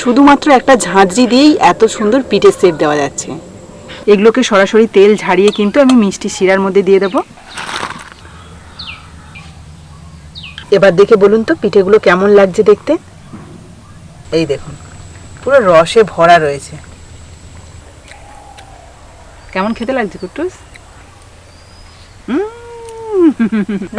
শুধুমাত্র একটা ঝাঁঝরি দিয়েই এত সুন্দর পিঠের শেপ দেওয়া যাচ্ছে। এগুলোকে সরাসরি তেল ঝাড়িয়ে কিন্তু আমি মিষ্টি শিরার মধ্যে দিয়ে দেবো। এবার দেখে বলুন তো পিঠেগুলো কেমন লাগছে দেখতে। এই দেখুন, পুরো রসে ভরা রয়েছে। কেমন খেতে লাগছে কুট্টুস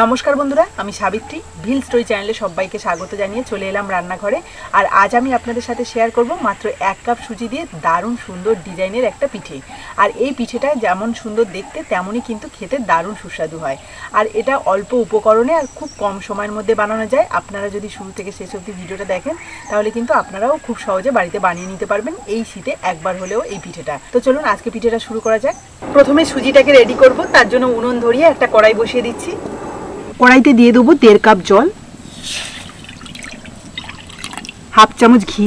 নমস্কার বন্ধুরা, আমি সাবিত্রী। ভিল স্টোরি চ্যানেলে সবাইকে স্বাগত জানিয়ে চলে এলাম রান্নাঘরে। আর আজ আমি আপনাদের সাথে শেয়ার করব মাত্র এক কাপ সুজি দিয়ে দারুণ সুন্দর ডিজাইনের একটা পিঠে। আর এই পিঠেটা যেমন সুন্দর দেখতে, তেমনই কিন্তু খেতে দারুণ সুস্বাদু হয়। আর এটা অল্প উপকরণে আর খুব কম সময়ের মধ্যে বানানো যায়। আপনারা যদি শুরু থেকে শেষ অবধি ভিডিওটা দেখেন, তাহলে কিন্তু আপনারাও খুব সহজে বাড়িতে বানিয়ে নিতে পারবেন এই শীতে একবার হলেও এই পিঠেটা। তো চলুন আজকে পিঠেটা শুরু করা যাক। প্রথমে সুজিটাকে রেডি করব। তার জন্য উনুন ধরিয়ে একটা কড়াই বসিয়ে দিচ্ছি। কড়াইতে দিয়ে দেবো দেড় কাপ জল, হাফ চামচ ঘি,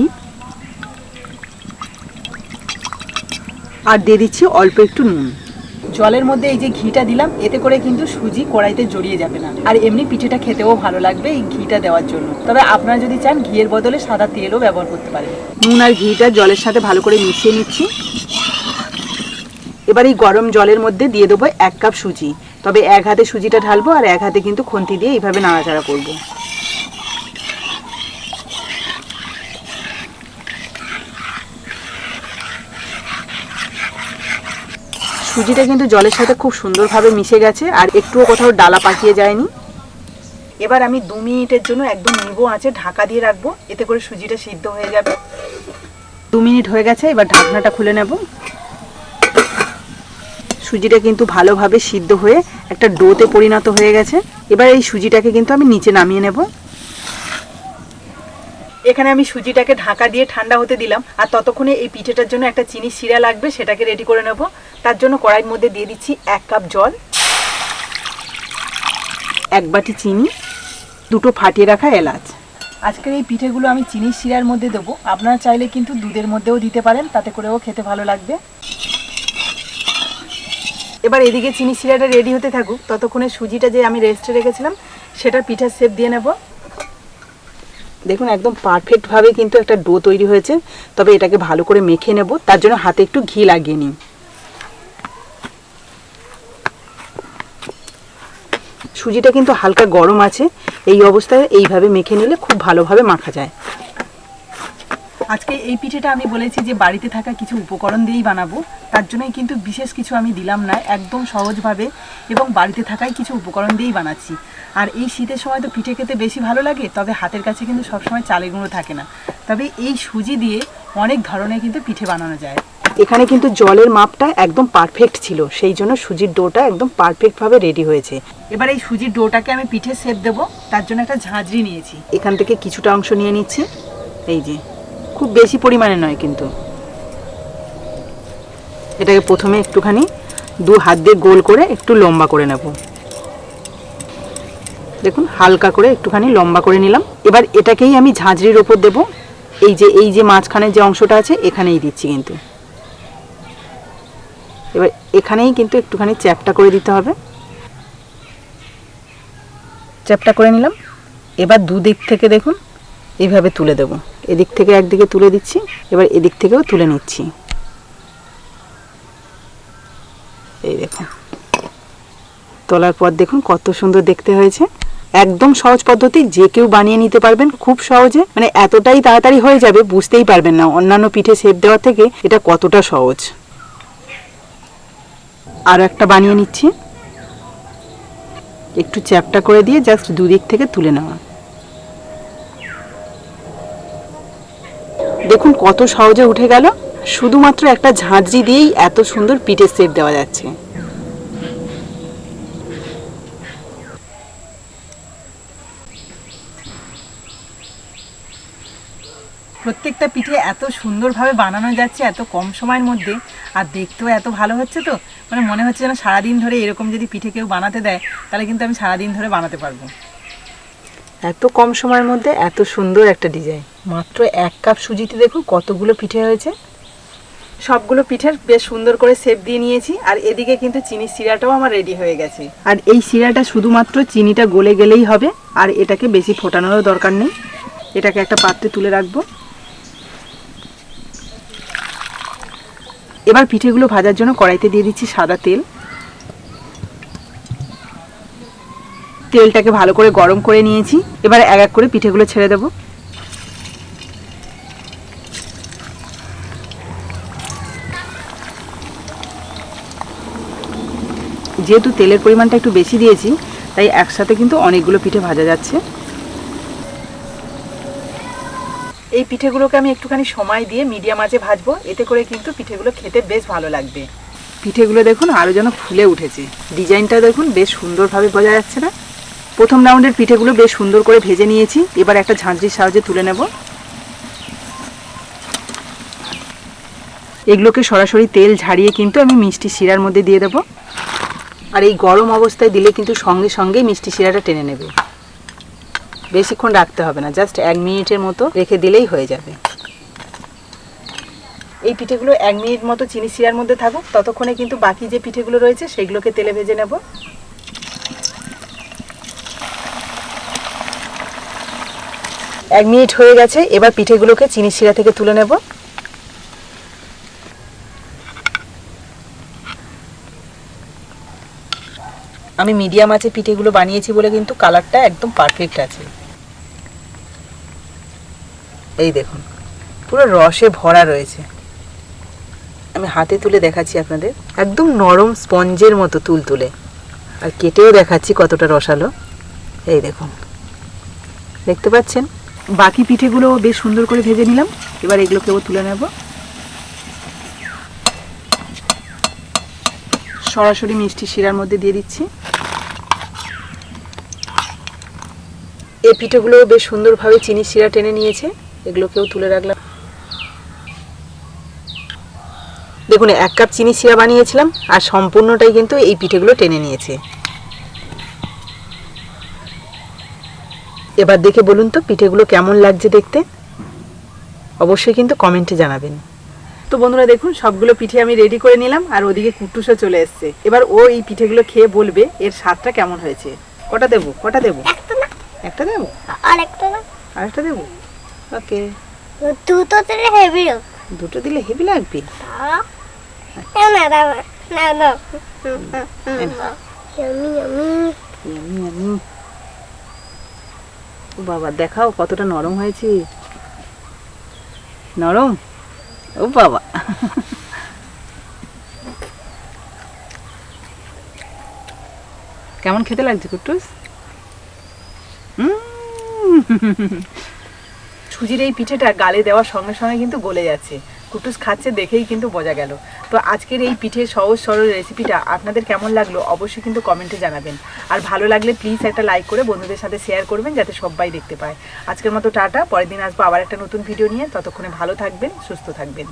আর দিয়ে দিচ্ছি অল্প একটু নুন। জলের মধ্যে এই যে ঘিটা দিলাম, এতে করে কিন্তু সুজি কড়াইতে জড়িয়ে যাবে না। আর এমনি পিঠেটা খেতেও ভালো লাগবে এই ঘিটা দেওয়ার জন্য। তবে আপনারা যদি চান, ঘিয়ের বদলে সাদা তেলও ব্যবহার করতে পারেন। নুন আর ঘিটা জলের সাথে ভালো করে মিশিয়ে নিচ্ছি। এবার এই গরম জলের মধ্যে দিয়ে দেবো এক কাপ সুজি। তবে এক হাতে সুজিটা ঢালবো আর এক হাতে কিন্তু খুন্তি দিয়ে এইভাবে নাড়াচাড়া করব। সুজিটা কিন্তু জলের সাথে খুব সুন্দরভাবে মিশে গেছে আর একটুও কোথাও ডালা পাকিয়ে যায়নি। এবার আমি দু মিনিটের জন্য একদম নিবো আছে ঢাকা দিয়ে রাখব, এতে করে সুজিটা সিদ্ধ হয়ে যাবে। দু মিনিট হয়ে গেছে, এবার ঢাকনাটা খুলে নেব। সুজিটা কিন্তু ভালোভাবে সিদ্ধ হয়ে একটা ডোতে পরিণত হয়ে গেছে। এবার এই সুজিটাকে কিন্তু আমি নিচে নামিয়ে নেব। এখানে আমি সুজিটাকে ঢাকা দিয়ে ঠান্ডা হতে দিলাম। আর ততক্ষণে এই পিঠেটার জন্য একটা চিনি শিরা লাগবে, সেটাকে রেডি করে নেব। তার জন্য কড়াইয়ের মধ্যে দিয়ে দিচ্ছি এক কাপ জল, এক বাটি চিনি, দুটো ফাটিয়ে রাখা এলাচ। আজকের এই পিঠেগুলো আমি চিনির শিরার মধ্যে দেবো। আপনারা চাইলে কিন্তু দুধের মধ্যেও দিতে পারেন, তাতে করেও খেতে ভালো লাগবে। এবার এদিকে চিনি শিরাটা রেডি হতে থাকুক। ততক্ষণে সুজিটা যে আমি রেস্টে রেখেছিলাম, সেটা পিঠার শেপ দিয়ে নেব। দেখুন, একদম পারফেক্টভাবে কিন্তু একটা ডো তৈরি হয়েছে। তবে এটাকে ভালো করে মেখে নেব। তার জন্য হাতে একটু ঘি লাগিয়ে নিই। সুজিটা কিন্তু হালকা গরম আছে। এই অবস্থায় এইভাবে মেখে নিলে খুব ভালোভাবে মাখা যায়। আজকে এই পিঠেটা আমি বলেছি যে বাড়িতে থাকা কিছু উপকরণ দিয়েই বানাবো। তার জন্যই কিন্তু বিশেষ কিছু আমি দিলাম না, একদম সহজভাবে এবং বাড়িতে থাকাই কিছু উপকরণ দিয়েই বানাচ্ছি। আর এই শীতের সময় তো পিঠে খেতে বেশি ভালো লাগে, তবে হাতের কাছে কিন্তু সবসময় চালের গুঁড়ো থাকে না। তবে এই সুজি দিয়ে অনেক ধরনের কিন্তু পিঠে বানানো যায়। এখানে কিন্তু জলের মাপটা একদম পারফেক্ট ছিল, সেই জন্য সুজির ডোটা একদম পারফেক্টভাবে রেডি হয়েছে। এবার এই সুজির ডোটাকে আমি পিঠে সেপ দেবো, তার জন্য একটা ঝাঁঝরি নিয়েছি। এখান থেকে কিছুটা অংশ নিয়ে নিচ্ছি। এই যে। খুব বেশি পরিমাণে নয় কিন্তু। এটাকে প্রথমে একটুখানি দু হাত দিয়ে গোল করে একটু লম্বা করে নেব। দেখুন, হালকা করে একটুখানি লম্বা করে নিলাম। এবার এটাকেই আমি ঝাঁঝরির ওপর দেব। এই যে এই যে মাঝখানের যে অংশটা আছে, এখানেই দিচ্ছি কিন্তু। এবার এখানেই কিন্তু একটুখানি চ্যাপটা করে দিতে হবে। চ্যাপটা করে নিলাম। এবার দুদিক থেকে দেখুন এইভাবে তুলে দেব। এদিক থেকে একদিকে তুলে দিচ্ছি, এবার এদিক থেকেও তুলে নিচ্ছি। এই দেখুন। তোলার পর দেখুন কত সুন্দর দেখতে হয়েছে। একদম সহজ পদ্ধতি, যে কেউ বানিয়ে নিতে পারবেন খুব সহজে। মানে এতটাই তাড়াতাড়ি হয়ে যাবে, বুঝতেই পারবেন না অন্যান্য পিঠে সেপ দেওয়া থেকে এটা কতটা সহজ। আরও একটা বানিয়ে নিচ্ছি। একটু চ্যাপটা করে দিয়ে জাস্ট দুদিক থেকে তুলে নেওয়া। দেখুন কত সহজে উঠে গেল। শুধুমাত্র একটা ঝাঁঝরি দিয়েই এত সুন্দর পিঠের শেপ দেওয়া যাচ্ছে। প্রত্যেকটা পিঠে এত সুন্দরভাবে বানানো যাচ্ছে এত কম সময়ের মধ্যে, আর দেখতেও এত ভালো হচ্ছে তো মানে মনে হচ্ছে যেন সারাদিন ধরে এরকম যদি পিঠে কেউ বানাতে দেয়, তাহলে কিন্তু আমি সারাদিন ধরে বানাতে পারব। এত কম সময়ের মধ্যে এত সুন্দর একটা ডিজাইন। মাত্র এক কাপ সুজিতে দেখুন কতগুলো পিঠে হয়েছে। সবগুলো পিঠের বেশ সুন্দর করে সেপ দিয়ে নিয়েছি, আর এদিকে কিন্তু চিনি সিরাটাও আমার রেডি হয়ে গেছে। আর এই সিরাটা শুধুমাত্র চিনিটা গলে গেলেই হবে, আর এটাকে বেশি ফোটানোরও দরকার নেই। এটাকে একটা পাত্রে তুলে রাখব। এবার পিঠেগুলো ভাজার জন্য কড়াইতে দিয়ে দিচ্ছি সাদা তেল। তেলটাকে ভালো করে গরম করে নিয়েছি। এবার এক এক করে পিঠেগুলো ছেড়ে দেবো। যেহেতু তেলের পরিমাণটা একটু বেশি দিয়েছি, তাই একসাথে কিন্তু অনেকগুলো পিঠে ভাজা যাচ্ছে। এই পিঠেগুলোকে আমি একটুখানি সময় দিয়ে মিডিয়াম আঁচে ভাজবো, এতে করে কিন্তু পিঠেগুলো খেতে বেশ ভালো লাগবে। পিঠেগুলো দেখুন আরও যেন ফুলে উঠেছে। ডিজাইনটা দেখুন বেশ সুন্দরভাবে বোঝা যাচ্ছে না? প্রথম রাউন্ডের পিঠেগুলো বেশ সুন্দর করে ভেজে নিয়েছি। এবার একটা ঝাঁঝরির সাহায্যে তুলে নেব। এগুলোকে সরাসরি তেল ঝাড়িয়ে কিন্তু আমি মিষ্টি শিরার মধ্যে দিয়ে দেবো। আর এই গরম অবস্থায় দিলে কিন্তু সঙ্গে সঙ্গেই মিষ্টি শিরাটা টেনে নেবে। বেশিক্ষণ রাখতে হবে না, জাস্ট এক মিনিটের মতো রেখে দিলেই হয়ে যাবে। এই পিঠেগুলো এক মিনিট মতো চিনি শিরার মধ্যে থাকুক, ততক্ষণে কিন্তু বাকি যে পিঠেগুলো রয়েছে সেগুলোকে তেলে ভেজে নেব। এক মিনিট হয়ে গেছে, এবার পিঠেগুলোকে চিনি শিরা থেকে তুলে নেব। আমি মিডিয়াম আছে পিঠেগুলো বানিয়েছি বলে কিন্তু কালারটা একদম পারফেক্ট আছে। এই দেখুন, পুরো রসে ভরা রয়েছে। আমি হাতে তুলে দেখাচ্ছি আপনাদের, একদম নরম স্পঞ্জের মতো তুল তুলে। আর কেটেও দেখাচ্ছি কতটা রসালো। এই দেখুন, দেখতে পাচ্ছেন? বাকি পিঠেগুলো বেশ সুন্দর করে ভেজে নিলাম। এবার এগুলোকেও তুলে নেব। সরাসরি মিষ্টি শিরার মধ্যে দিয়ে দিচ্ছি। এই পিঠেগুলো বেশ সুন্দরভাবে চিনি শিরা টেনে নিয়েছে। এগুলোকেও তুলে রাখলাম। দেখুন, এক কাপ চিনি শিরা বানিয়েছিলাম আর সম্পূর্ণটাই কিন্তু এই পিঠেগুলো টেনে নিয়েছে। এবার দেখে বলুন তো পিঠেগুলো কেমন লাগছে দেখতে? অবশ্যই কিন্তু কমেন্টে জানাবেন। তো বন্ধুরা দেখুন সবগুলো পিঠে আমি রেডি করে নিলাম আর ওদিকে কুট্টুসও চলে এসছে। এবার ও এই পিঠেগুলো খেয়ে বলবে এর স্বাদটা কেমন হয়েছে। কটা দেবো? কটা দেবো? একটা দেবো? আরেকটা না। আরেকটা দেবো? ওকে। দুটো দিলে হেভি দুটো দিলে হেভি লাগবে? না। না না না বাবা, দেখাও কতটা নরম হয়েছে। নরম? ও বাবা। কেমন খেতে লাগছে কুটুস। সুজির এই পিঠেটা গালে দেওয়ার সঙ্গে সঙ্গে কিন্তু গলে যাচ্ছে। কুটুস খাচ্ছে দেখেই কিন্তু বোঝা গেল। তো আজকের এই পিঠে সহজ সরল রেসিপিটা আপনাদের কেমন লাগল অবশ্যই কিন্তু কমেন্টে জানাবেন। আর ভালো লাগলে প্লিজ একটা লাইক করে বন্ধুদের সাথে শেয়ার করবেন যাতে সবাই দেখতে পায়। আজকের মতো টাটা, পরের দিন আসব আবার একটা নতুন ভিডিও নিয়ে। ততক্ষণে ভালো থাকবেন, সুস্থ থাকবেন।